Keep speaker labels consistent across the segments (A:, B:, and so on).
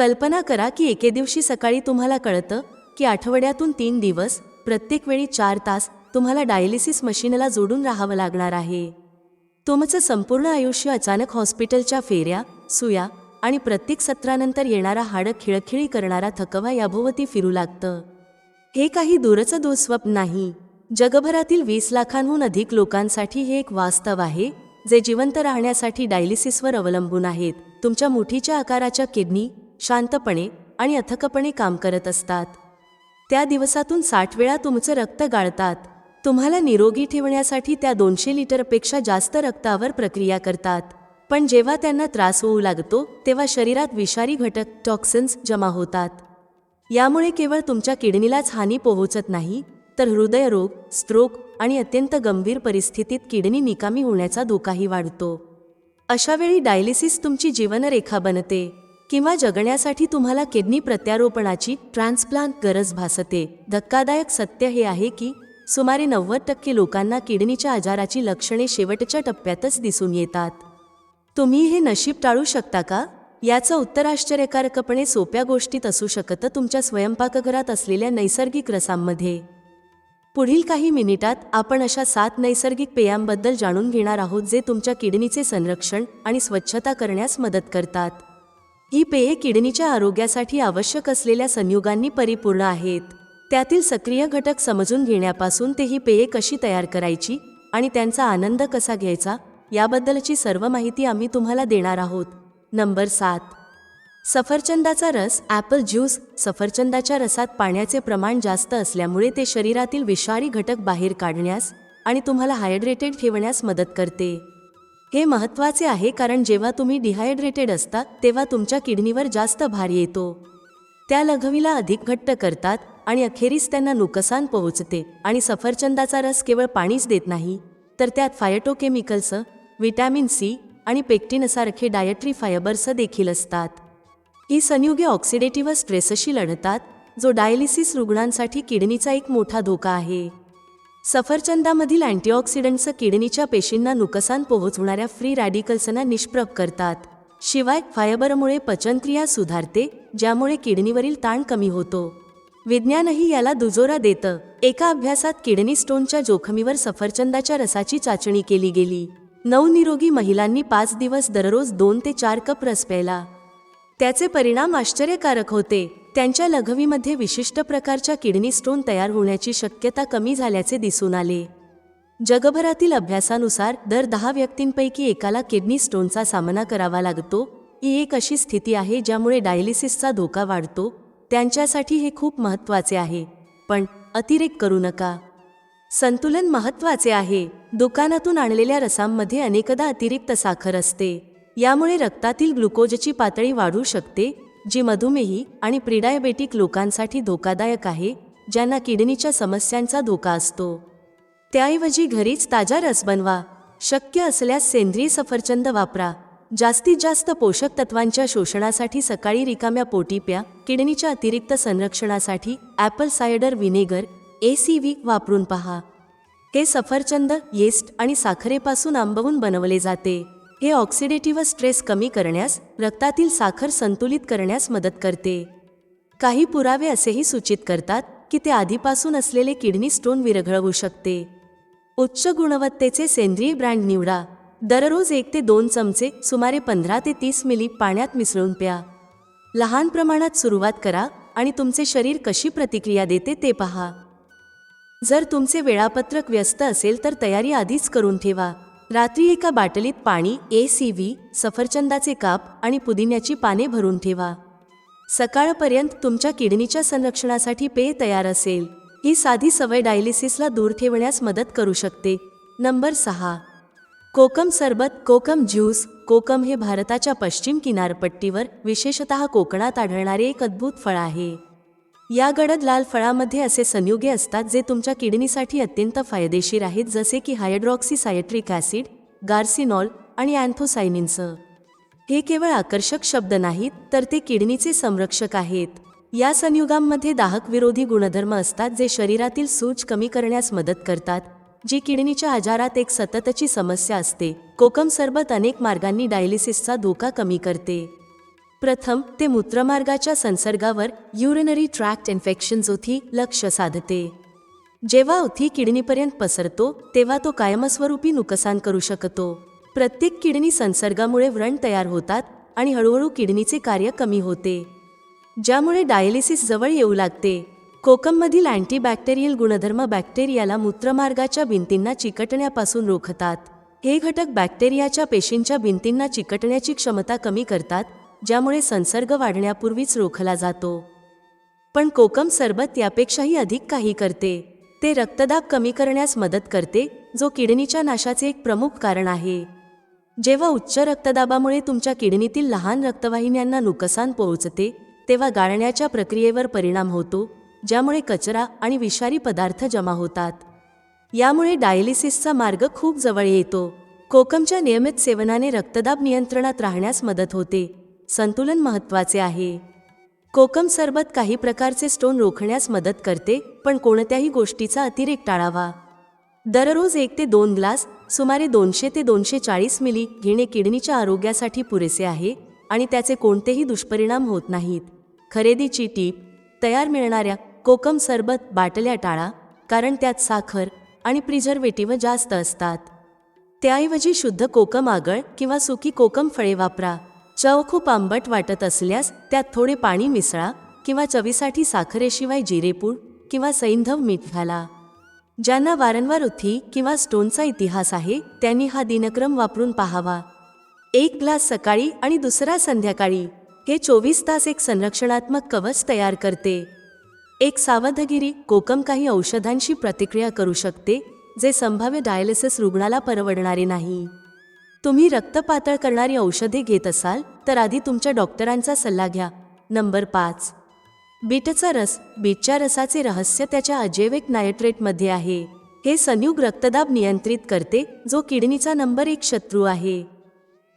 A: कल्पना करा की एके दिवशी सकाळी तुम्हाला कळतं की आठवड्यातून तीन दिवस प्रत्येक वेळी चार तास तुम्हाला डायलिसिस मशीनला जोडून राहावं लागणार आहे. तुमचं संपूर्ण आयुष्य अचानक हॉस्पिटलच्या फेऱ्या सुया आणि प्रत्येक सत्रानंतर येणारा हाडं खिळखिळी करणारा थकवा याभोवती फिरू लागतं. हे काही दूरचं दुःस्वप्न नाही. जगभरातील वीस लाखांहून अधिक लोकांसाठी हे एक वास्तव आहे जे जिवंत राहण्यासाठी डायलिसिसवर अवलंबून आहेत. तुमच्या मुठीच्या आकाराच्या किडनी शांतपणे आणि अथकपणे काम करत असतात. त्या दिवसातून साठ वेळा तुमचं रक्त गाळतात. तुम्हाला निरोगी ठेवण्यासाठी त्या दोनशे लिटरपेक्षा जास्त रक्तावर प्रक्रिया करतात. पण जेव्हा त्यांना त्रास होऊ लागतो तेव्हा शरीरात विषारी घटक टॉक्सिन्स जमा होतात. यामुळे केवळ तुमच्या किडनीलाच हानी पोहोचत नाही तर हृदयरोग स्ट्रोक आणि अत्यंत गंभीर परिस्थितीत किडनी निकामी होण्याचा धोकाही वाढतो. अशावेळी डायलिसिस तुमची जीवनरेखा बनते. किंवा जगण्यासाठी तुम्हाला किडनी प्रत्यारोपणाची ट्रान्सप्लांट गरज भासते. धक्कादायक सत्य हे आहे की सुमारे नव्वद टक्के लोकांना किडनीच्या आजाराची लक्षणे शेवटच्या टप्प्यातच दिसून येतात. तुम्ही हे नशीब टाळू शकता का? याचं उत्तर आश्चर्यकारकपणे सोप्या गोष्टीत असू शकतं तुमच्या स्वयंपाकघरात असलेल्या नैसर्गिक रसांमध्ये. पुढील काही मिनिटात आपण अशा सात नैसर्गिक पेयांबद्दल जाणून घेणार आहोत जे तुमच्या किडनीचे संरक्षण आणि स्वच्छता करण्यास मदत करतात. ही पेये किडनीच्या आरोग्यासाठी आवश्यक असलेल्या संयुगांनी परिपूर्ण आहेत. त्यातील सक्रिय घटक समजून घेण्यापासून ते ही पेये कशी तयार करायची आणि त्यांचा आनंद कसा घ्यायचा याबद्दलची सर्व माहिती आम्ही तुम्हाला देणार आहोत. नंबर सात. सफरचंदाचा रस ॲपल ज्यूस सफरचंदाच्या रसात पाण्याचे प्रमाण जास्त असल्यामुळे ते शरीरातील विषारी घटक बाहेर काढण्यास आणि तुम्हाला हायड्रेटेड ठेवण्यास मदत करते. हे महत्त्वाचे आहे कारण जेव्हा तुम्ही डिहायड्रेटेड असता तेव्हा तुमच्या किडनीवर जास्त भार येतो. त्या लघवीला अधिक घट्ट करतात आणि अखेरीस त्यांना नुकसान पोहोचते आणि सफरचंदाचा रस केवळ पाणीच देत नाही. तर त्यात फायटोकेमिकल्स विटॅमिन सी आणि पेक्टिनसारखे डायटरी फायबर्स देखील असतात. ही संयुगे ऑक्सिडेटिव्ह स्ट्रेसशी लढतात जो डायलिसिस रुग्णांसाठी किडनीचा एक मोठा धोका आहे. सफरचंदामधील अँटीऑक्सिडंट्स किडनीच्या पेशींना नुकसान पोहोचवणाऱ्या फ्री रॅडिकल्सना निष्प्रभ करतात. शिवाय फायबरमुळे पचनक्रिया सुधारते ज्यामुळे किडनीवरील ताण कमी होतो. विज्ञानही याला दुजोरा देतं. एका अभ्यासात किडनी स्टोनच्या जोखमीवर सफरचंदाच्या रसाची चाचणी केली गेली. नऊ निरोगी महिलांनी पाच दिवस दररोज दोन ते चार कप रस प्यायला. त्याचे परिणाम आश्चर्यकारक होते. त्यांच्या लघवीमध्ये विशिष्ट प्रकारच्या किडनी स्टोन तयार होण्याची शक्यता कमी झाल्याचे दिसून आले. जगभरातील अभ्यासानुसार दर दहा व्यक्तींपैकी एकाला किडनी स्टोनचा सामना करावा लागतो. ही एक अशी स्थिती आहे ज्यामुळे डायलिसिसचा धोका वाढतो. त्यांच्यासाठी हे खूप महत्त्वाचे आहे. पण अतिरेक करू नका. संतुलन महत्त्वाचे आहे. दुकानातून आणलेल्या रसांमध्ये अनेकदा अतिरिक्त साखर असते. यामुळे रक्तातील ग्लुकोजची पातळी वाढू शकते. जी मधुमेही आणि प्रिडायबेटिक लोकांसाठी धोकादायक आहे ज्यांना किडनीच्या समस्यांचा धोका असतो. त्याऐवजी घरीच ताजा रस बनवा. शक्य असल्यास सेंद्रिय सफरचंद वापरा. जास्तीत जास्त पोषक तत्वांच्या शोषणासाठी सकाळी रिकाम्या पोटी प्या. किडनीच्या अतिरिक्त संरक्षणासाठी apple cider vinegar A C V वापरून पहा. हे सफरचंद येस्ट आणि साखरेपासून आंबवून बनवले जाते. हे ऑक्सिडेटिव्ह स्ट्रेस कमी करण्यास रक्तातील साखर संतुलित करण्यास मदत करते. काही पुरावे असेही सूचित करतात की ते आधीपासून असलेले किडनी स्टोन विरघळवू शकते. उच्च गुणवत्तेचे सेंद्रिय ब्रँड निवडा. दररोज एक ते दोन चमचे सुमारे पंधरा ते तीस मिली पाण्यात मिसळून प्या. लहान प्रमाणात सुरुवात करा आणि तुमचे शरीर कशी प्रतिक्रिया देते ते पहा. जर तुमचे वेळापत्रक व्यस्त असेल तर तयारी आधीच करून ठेवा. रात्री एका बाटलीत पाणी ए सी व्ही सफरचंदाचे काप आणि पुदिन्याची पाने भरून ठेवा. सकाळपर्यंत तुमच्या किडनीच्या संरक्षणासाठी पेय तयार असेल. ही साधी सवय डायलिसिसला दूर ठेवण्यास मदत करू शकते. नंबर सहा. कोकम सरबत कोकम ज्यूस कोकम हे भारताच्या पश्चिम किनारपट्टीवर विशेषतः कोकणात आढळणारे एक अद्भुत फळ आहे. या गडद लाल फळामध्ये असे संयुगे असतात जे तुमच्या किडनीसाठी अत्यंत फायदेशीर आहेत जसे की हायड्रॉक्सी सायट्रिक ॲसिड गार्सिनॉल आणि अँथोसायनिन्स हे केवळ आकर्षक शब्द नाहीत तर ते किडनीचे संरक्षक आहेत. या संयुगांमध्ये दाहक विरोधी गुणधर्म असतात जे शरीरातील सूज कमी करण्यास मदत करतात जी किडनीच्या आजारात एक सततची समस्या असते. कोकम सरबत अनेक मार्गांनी डायलिसिसचा धोका कमी करते. प्रथम ते मूत्रमार्गाच्या संसर्गावर युरिनरी ट्रॅक्ट इन्फेक्शन ओथी लक्ष साधते. जेव्हा उथी किडनीपर्यंत पसरतो तेव्हा तो कायमस्वरूपी नुकसान करू शकतो. प्रत्येक किडनी संसर्गामुळे व्रण तयार होतात आणि हळूहळू किडनीचे कार्य कमी होते. ज्यामुळे डायलिसिस जवळ येऊ लागते. कोकममधील अँटीबॅक्टेरियल गुणधर्म बॅक्टेरियाला मूत्रमार्गाच्या भिंतींना चिकटण्यापासून रोखतात. हे घटक बॅक्टेरियाच्या पेशींच्या भिंतींना चिकटण्याची क्षमता कमी करतात ज्यामुळे संसर्ग वाढण्यापूर्वीच रोखला जातो. पण कोकम सरबत यापेक्षाही अधिक काही करते. ते रक्तदाब कमी करण्यास मदत करते जो किडनीच्या नाशाचे एक प्रमुख कारण आहे. जेव्हा उच्च रक्तदाबामुळे तुमच्या किडनीतील लहान रक्तवाहिन्यांना नुकसान पोहोचते तेव्हा गाळण्याच्या प्रक्रियेवर परिणाम होतो ज्यामुळे कचरा आणि विषारी पदार्थ जमा होतात. यामुळे डायलिसिसचा मार्ग खूप जवळ येतो. कोकमच्या नियमित सेवनाने रक्तदाब नियंत्रणात राहण्यास मदत होते. संतुलन महत्त्वाचे आहे. कोकम सरबत काही प्रकारचे स्टोन रोखण्यास मदत करते पण कोणत्याही गोष्टीचा अतिरेक टाळावा. दररोज एक ते दोन ग्लास सुमारे दोनशे ते दोनशे चाळीस मिली घेणे किडनीच्या आरोग्यासाठी पुरेसे आहे आणि त्याचे कोणतेही दुष्परिणाम होत नाहीत. खरेदीची टीप तयार मिळणाऱ्या कोकम सरबत बाटल्या टाळा कारण त्यात साखर आणि प्रिझर्वेटिव्ह जास्त असतात. त्याऐवजी शुद्ध कोकम आगळ किंवा सुकी कोकम फळे वापरा. चव खूप आंबट वाटत असल्यास त्यात थोडे पाणी मिसळा किंवा चवीसाठी साखरेशिवाय जिरेपूड किंवा सैंधव मीठ घाला. ज्यांना वारंवार उथी किंवा स्टोनचा इतिहास आहे त्यांनी हा दिनक्रम वापरून पाहावा. एक ग्लास सकाळी आणि दुसरा संध्याकाळी. हे चोवीस तास एक संरक्षणात्मक कवच तयार करते. एक सावधगिरी कोकम काही औषधांशी प्रतिक्रिया करू शकते जे संभाव्य डायलिसिस रुग्णाला परवडणारे नाही. तुम्ही रक्तपातळ करणारी औषधे घेत असाल तर आधी तुमच्या डॉक्टरांचा सल्ला घ्या. नंबर पाच. बीटचा रस बीटच्या रसाचे रहस्य त्याच्या अजैविक नायट्रेटमध्ये आहे. हे संयुग रक्तदाब नियंत्रित करते जो किडनीचा नंबर एक शत्रू आहे.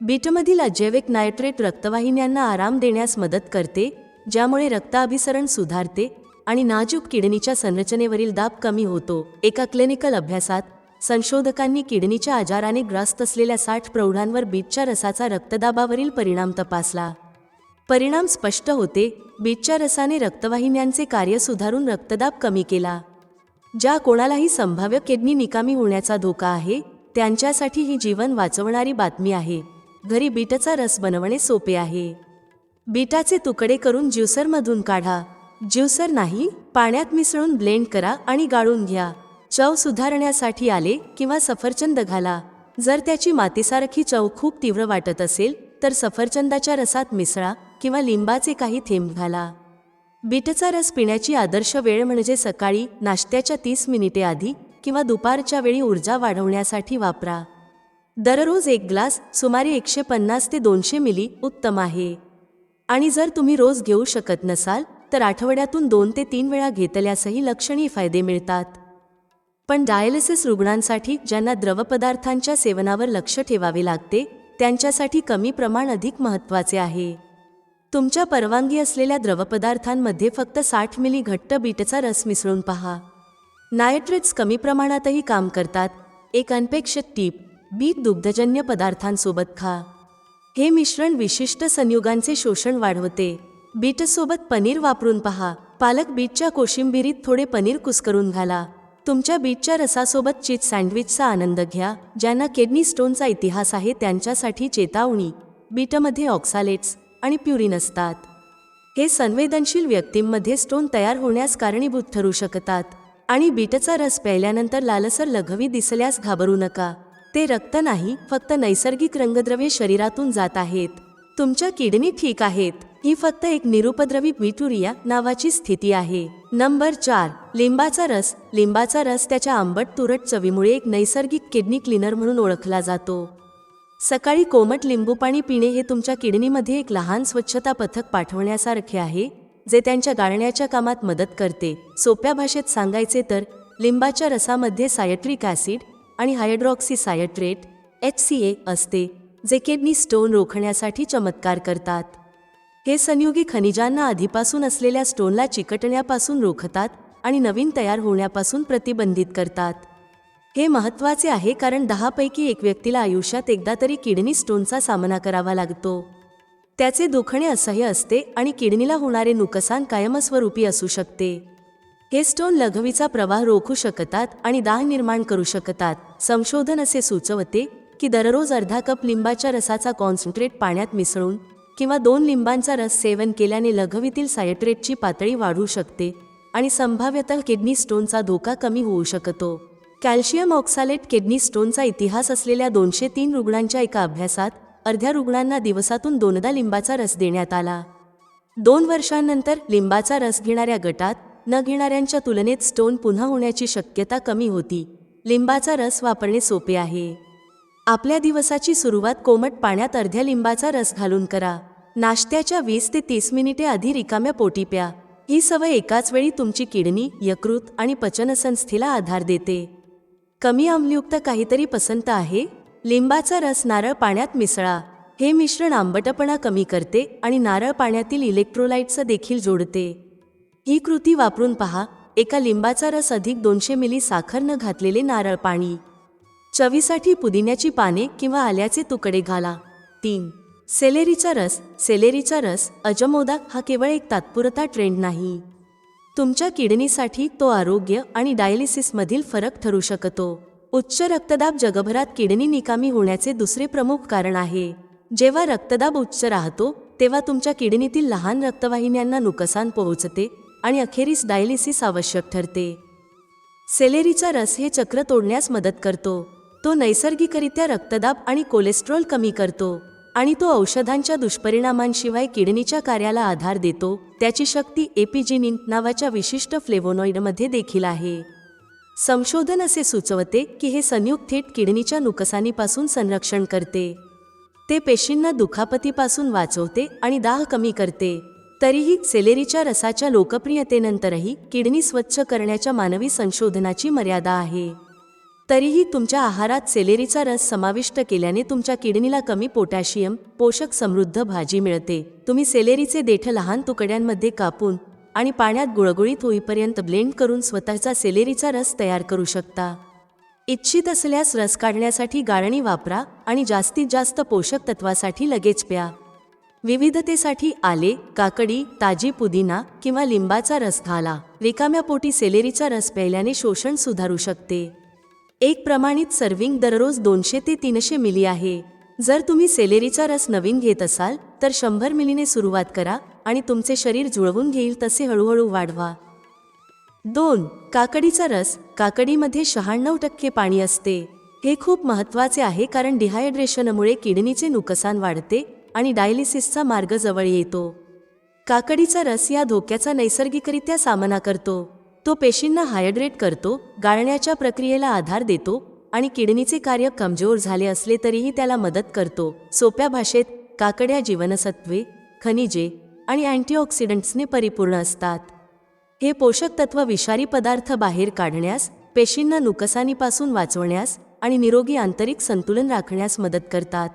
A: बीटमधील अजैविक नायट्रेट रक्तवाहिन्यांना आराम देण्यास मदत करते ज्यामुळे रक्ताभिसरण सुधारते आणि नाजूक किडनीच्या संरचनेवरील दाब कमी होतो. एका क्लिनिकल अभ्यासात संशोधकांनी किडनीच्या आजाराने ग्रस्त असलेल्या साठ प्रौढांवर बीटच्या रसाचा रक्तदाबावरील परिणाम तपासला. परिणाम स्पष्ट होते बीटच्या रसाने रक्तवाहिन्यांचे कार्य सुधारून रक्तदाब कमी केला. ज्या कोणालाही संभाव्य किडनी निकामी होण्याचा धोका आहे त्यांच्यासाठी ही जीवन वाचवणारी बातमी आहे. घरी बीटचा रस बनवणे सोपे आहे. बीटाचे तुकडे करून ज्युसरमधून काढा. ज्युसर नाही पाण्यात मिसळून ब्लेंड करा आणि गाळून घ्या. चव सुधारण्यासाठी आले किंवा सफरचंद घाला. जर त्याची मातीसारखी चव खूप तीव्र वाटत असेल तर सफरचंदाच्या रसात मिसळा किंवा लिंबाचे काही थेंब घाला. बीटचा रस पिण्याची आदर्श वेळ म्हणजे सकाळी नाश्त्याच्या तीस मिनिटे आधी किंवा दुपारच्या वेळी ऊर्जा वाढवण्यासाठी वापरा. दररोज एक ग्लास सुमारे एकशे पन्नास ते दोनशे मिली उत्तम आहे. आणि जर तुम्ही रोज घेऊ शकत नसाल तर आठवड्यातून दोन ते तीन वेळा घेतल्यासही लक्षणीय फायदे मिळतात. पण डायलिसिस रुग्णांसाठी ज्यांना द्रवपदार्थांच्या सेवनावर लक्ष ठेवावे लागते त्यांच्यासाठी कमी प्रमाण अधिक महत्त्वाचे आहे. तुमच्या परवानगी असलेल्या द्रवपदार्थांमध्ये फक्त साठ मिली घट्ट बीटचा रस मिसळून पहा. नायट्रेट्स कमी प्रमाणातही काम करतात. एक अनपेक्षित टीप बीट दुग्धजन्य पदार्थांसोबत खा. हे मिश्रण विशिष्ट संयुगांचे शोषण वाढवते. बीटसोबत पनीर वापरून पहा. पालक बीटच्या कोशिंबिरीत थोडे पनीर कुस्करून घाला. तुमच्या बीटच्या रसासोबत चीज सँडविचचा आनंद घ्या ज्यांना किडनी स्टोनचा इतिहास आहे त्यांच्यासाठी चेतावणी. बीटमध्ये ऑक्सालेट्स आणि प्युरिन असतात. हे संवेदनशील व्यक्तींमध्ये स्टोन तयार होण्यास कारणीभूत ठरू शकतात आणि बीटचा रस प्यायल्यानंतर लालसर लघवी दिसल्यास घाबरू नका. ते रक्त नाही फक्त नैसर्गिक रंगद्रव्ये शरीरातून जात आहेत. तुमच्या किडनी ठीक आहेत. ही फक्त एक निरुपद्रवी बिटुरिया नावाची स्थिती आहे. नंबर चार लिंबाचा रस. लिंबाचा रस त्याच्या आंबट तुरट चवीमुळे एक नैसर्गिक किडनी क्लीनर म्हणून ओळखला जातो. सकाळी कोमट लिंबू पाणी पिणे हे तुमच्या किडनीमध्ये एक लहान स्वच्छता पथक पाठवण्यासारखे आहे जे त्यांच्या गाळण्याच्या कामात मदत करते. सोप्या भाषेत सांगायचे तर लिंबाच्या रसामध्ये सायट्रिक ॲसिड आणि hydroxy citrate H C A असते जे किडनी स्टोन रोखण्यासाठी चमत्कार करतात. हे संयुगी खनिजांना आधीपासून असलेल्या स्टोनला चिकटण्यापासून रोखतात आणि नवीन तयार होण्यापासून प्रतिबंधित करतात. हे महत्त्वाचे आहे कारण दहापैकी एक व्यक्तीला आयुष्यात एकदा तरी किडनी स्टोनचा सामना करावा लागतो. त्याचे दुखणे असह्य असते आणि किडनीला होणारे नुकसान कायमस्वरूपी असू शकते. हे स्टोन लघवीचा प्रवाह रोखू शकतात आणि दाह निर्माण करू शकतात. संशोधन असे सुचवते की दररोज अर्धा कप लिंबाच्या रसाचा कॉन्सन्ट्रेट पाण्यात मिसळून किंवा दोन लिंबांचा रस सेवन केल्याने लघवीतील सायट्रेटची पातळी वाढू शकते. आणि संभाव्यतः किडनी स्टोनचा धोका कमी होऊ शकतो. कॅल्शियम ऑक्सालेट किडनी स्टोनचा इतिहास असलेल्या दोनशे तीन रुग्णांच्या एका अभ्यासात अर्ध्या रुग्णांना दिवसातून दोनदा लिंबाचा रस देण्यात आला. दोन वर्षांनंतर लिंबाचा रस घेणाऱ्या गटात न घेणाऱ्यांच्या तुलनेत स्टोन पुन्हा होण्याची शक्यता कमी होती. लिंबाचा रस वापरणे सोपे आहे. आपल्या दिवसाची सुरुवात कोमट पाण्यात अर्ध्या लिंबाचा रस घालून करा. नाश्त्याच्या वीस ते तीस मिनिटे आधी रिकाम्या पोटी प्या. ही सवय एकाच वेळी तुमची किडनी यकृत आणि पचनसंस्थेला आधार देते. कमी आम्लयुक्त काहीतरी पसंत आहे? लिंबाचा रस नारळ पाण्यात मिसळा. हे मिश्रण आंबटपणा कमी करते आणि नारळ पाण्यातील इलेक्ट्रोलाइटचं देखील जोडते. ही कृती वापरून पहा एका लिंबाचा रस अधिक दोनशे मिली साखर न घातलेले नारळ पाणी. चवीसाठी पुदिन्याची पाने किंवा आल्याचे तुकडे घाला. तीन सेलेरीचा रस सेलेरीचा रस अजमोदाक हा केवळ एक तात्पुरता ट्रेंड नाही. तुमच्या किडनीसाठी तो आरोग्य आणि डायलिसिसमधील फरक ठरू शकतो. उच्च रक्तदाब जगभरात किडनी निकामी होण्याचे दुसरे प्रमुख कारण आहे. जेव्हा रक्तदाब उच्च राहतो तेव्हा तुमच्या किडनीतील लहान रक्तवाहिन्यांना नुकसान पोहोचते आणि अखेरीस डायलिसिस आवश्यक ठरते. सेलेरीचा रस हे चक्र तोडण्यास मदत करतो. तो नैसर्गिकरित्या रक्तदाब आणि कोलेस्ट्रॉल कमी करतो. आणि तो औषधांच्या दुष्परिणामांशिवाय किडनीच्या कार्याला आधार देतो त्याची शक्ती एपिजिनिन नावाच्या विशिष्ट फ्लेवोनॉइडमध्ये देखील आहे. संशोधन असे सुचवते की हे संयुक्त थेट किडनीच्या नुकसानीपासून संरक्षण करते. ते पेशींना दुखापतीपासून वाचवते आणि दाह कमी करते. तरीही सेलेरीच्या रसाच्या लोकप्रियतेनंतरही किडनी स्वच्छ करण्याच्या मानवी संशोधनाची मर्यादा आहे. तरीही तुमच्या आहारात सेलेरीचा रस समाविष्ट केल्याने तुमच्या किडनीला कमी पोटॅशियम पोषक समृद्ध भाजी मिळते. तुम्ही सेलेरीचे देठ लहान तुकड्यांमध्ये कापून आणि पाण्यात गुळगुळीत होईपर्यंत ब्लेंड करून स्वतःचा सेलेरीचा रस तयार करू शकता. इच्छित असल्यास रस काढण्यासाठी गाळणी वापरा आणि जास्तीत जास्त पोषक तत्वासाठी लगेच प्या. विविधतेसाठी आले काकडी ताजी पुदिना किंवा लिंबाचा रस घाला. रिकाम्या पोटी सेलेरीचा रस प्यायल्याने शोषण सुधारू शकते. एक प्रमाणित सर्विंग दररोज दोनशे ते तीनशे मिली आहे. जर तुम्ही सेलेरीचा रस नवीन घेत असाल तर शंभर मिलीने सुरुवात करा आणि तुमचे शरीर जुळवून घेईल तसे हळूहळू वाढवा. दोन काकडीचा रस. काकडीमध्ये शहाण्णव टक्के पाणी असते. हे खूप महत्त्वाचे आहे कारण डिहायड्रेशनमुळे किडनीचे नुकसान वाढते आणि डायलिसिसचा मार्ग जवळ येतो. काकडीचा रस या धोक्याचा नैसर्गिकरित्या सामना करतो. तो पेशींना हायड्रेट करतो गाळण्याच्या प्रक्रियेला आधार देतो आणि किडनीचे कार्य कमजोर झाले असले तरीही त्याला मदत करतो. सोप्या भाषेत काकड्या जीवनसत्वे खनिजे आणि अँटीऑक्सिडंट्सने परिपूर्ण असतात. हे पोषक तत्व विषारी पदार्थ बाहेर काढण्यास पेशींना नुकसानीपासून वाचवण्यास आणि निरोगी आंतरिक संतुलन राखण्यास मदत करतात.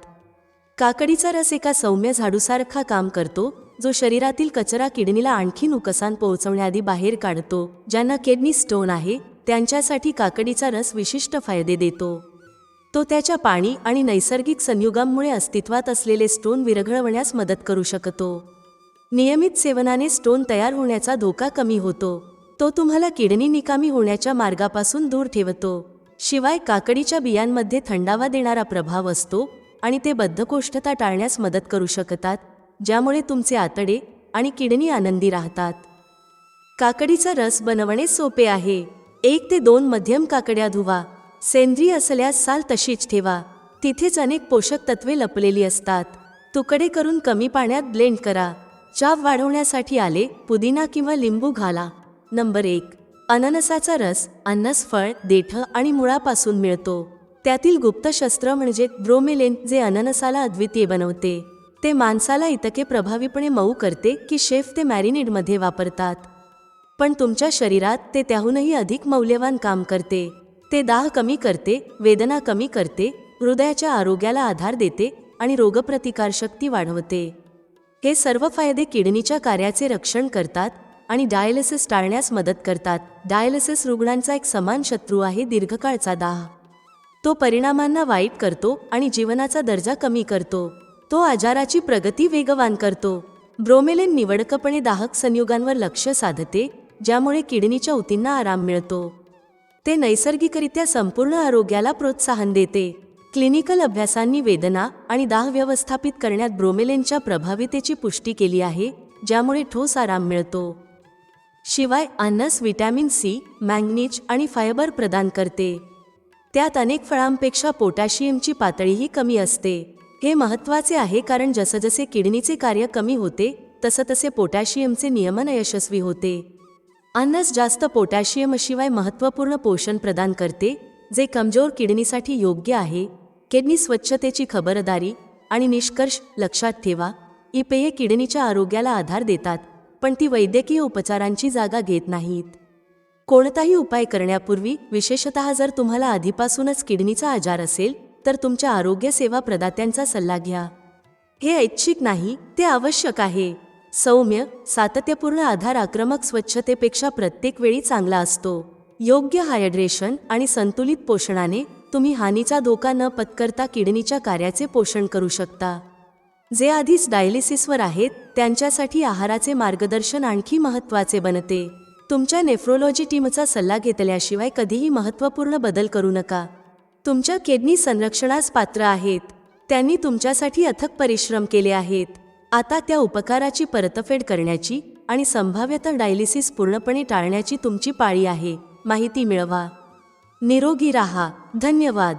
A: काकडीचा रस एका सौम्य झाडूसारखा काम करतो जो शरीरातील कचरा किडनीला आणखी नुकसान पोहोचवण्याआधी बाहेर काढतो ज्यांना किडनी स्टोन आहे त्यांच्यासाठी काकडीचा रस विशिष्ट फायदे देतो. तो त्याच्या पाणी आणि नैसर्गिक संयुगांमुळे अस्तित्वात असलेले स्टोन विरघळवण्यास मदत करू शकतो. नियमित सेवनाने स्टोन तयार होण्याचा धोका कमी होतो. तो तुम्हाला किडनी निकामी होण्याच्या मार्गापासून दूर ठेवतो. शिवाय काकडीच्या बियांमध्ये थंडावा देणारा प्रभाव असतो आणि ते बद्धकोष्ठता टाळण्यास मदत करू शकतात ज्यामुळे तुमचे आतडे आणि किडनी आनंदी राहतात. काकडीचा रस बनवणे सोपे आहे. एक ते दोन मध्यम काकड्या धुवा. सेंद्रिय असल्यास साल तशीच ठेवा. तिथेच अनेक पोषक तत्वे लपलेली असतात. तुकडे करून कमी पाण्यात ब्लेंड करा. चाव वाढवण्यासाठी आले पुदिना किंवा लिंबू घाला. नंबर एक. अननसाचा रस अन्नस फळ देठ आणि मुळापासून मिळतो. त्यातील गुप्तशस्त्र म्हणजे ब्रोमेलेन जे अननसाला अद्वितीय बनवते. ते मांसाला इतके प्रभावीपणे मऊ करते की शेफ ते मॅरिनेडमध्ये वापरतात. पण तुमच्या शरीरात ते त्याहूनही अधिक मौल्यवान काम करते. ते दाह कमी करते वेदना कमी करते हृदयाच्या आरोग्याला आधार देते आणि रोगप्रतिकारशक्ती वाढवते. हे सर्व फायदे किडनीच्या कार्याचे रक्षण करतात आणि डायलिसिस टाळण्यास मदत करतात. डायलिसिस रुग्णांचा एक समान शत्रू आहे दीर्घकाळचा दाह. तो परिणामांना वाईट करतो आणि जीवनाचा दर्जा कमी करतो. तो आजाराची प्रगती वेगवान करतो. ब्रोमेलिन निवडकपणे दाहक संयुगांवर लक्ष साधते ज्यामुळे किडनीच्या ऊतींना आराम मिळतो. ते नैसर्गिकरित्या संपूर्ण आरोग्याला प्रोत्साहन देते. क्लिनिकल अभ्यासांनी वेदना आणि दाह व्यवस्थापित करण्यात ब्रोमेलिनच्या प्रभावितेची पुष्टी केली आहे ज्यामुळे ठोस आराम मिळतो. शिवाय अन्नस विटॅमिन सी मॅंगनीज आणि फायबर प्रदान करते. त्यात अनेक फळांपेक्षा पोटॅशियमची पातळीही कमी असते. हे महत्त्वाचे आहे कारण जसजसे किडनीचे कार्य कमी होते तसं तसे पोटॅशियमचे नियमन यशस्वी होते. अन्नस जास्त पोटॅशियमशिवाय महत्त्वपूर्ण पोषण प्रदान करते जे कमजोर किडनीसाठी योग्य आहे. किडनी स्वच्छतेची खबरदारी आणि निष्कर्ष लक्षात ठेवा ही पेये किडनीच्या आरोग्याला आधार देतात पण ती वैद्यकीय उपचारांची जागा घेत नाहीत. कोणताही उपाय करण्यापूर्वी विशेषतः जर तुम्हाला आधीपासूनच किडनीचा आजार असेल तर तुमच्या आरोग्य सेवा प्रदात्यांचा सल्ला घ्या. हे ऐच्छिक नाही ते आवश्यक आहे. सौम्य सातत्यपूर्ण आधार आक्रमक स्वच्छतेपेक्षा प्रत्येक वेळी चांगला असतो. योग्य हायड्रेशन आणि संतुलित पोषणाने तुम्ही हानीचा धोका न पत्करता किडनीच्या कार्याचे पोषण करू शकता. जे आधीच डायलिसिसवर आहेत त्यांच्यासाठी आहाराचे मार्गदर्शन आणखी महत्त्वाचे बनते. तुमच्या नेफ्रोलॉजी टीमचा सल्ला घेतल्याशिवाय कधीही महत्त्वपूर्ण बदल करू नका. तुमच्या किडनी संरक्षणास पात्र आहेत. त्यांनी तुमच्यासाठी अथक परिश्रम केले आहेत. आता त्या उपकाराची परतफेड करण्याची आणि संभाव्यतः डायलिसिस पूर्णपणे टाळण्याची तुमची पाळी आहे. माहिती मिळवा. निरोगी राहा. धन्यवाद.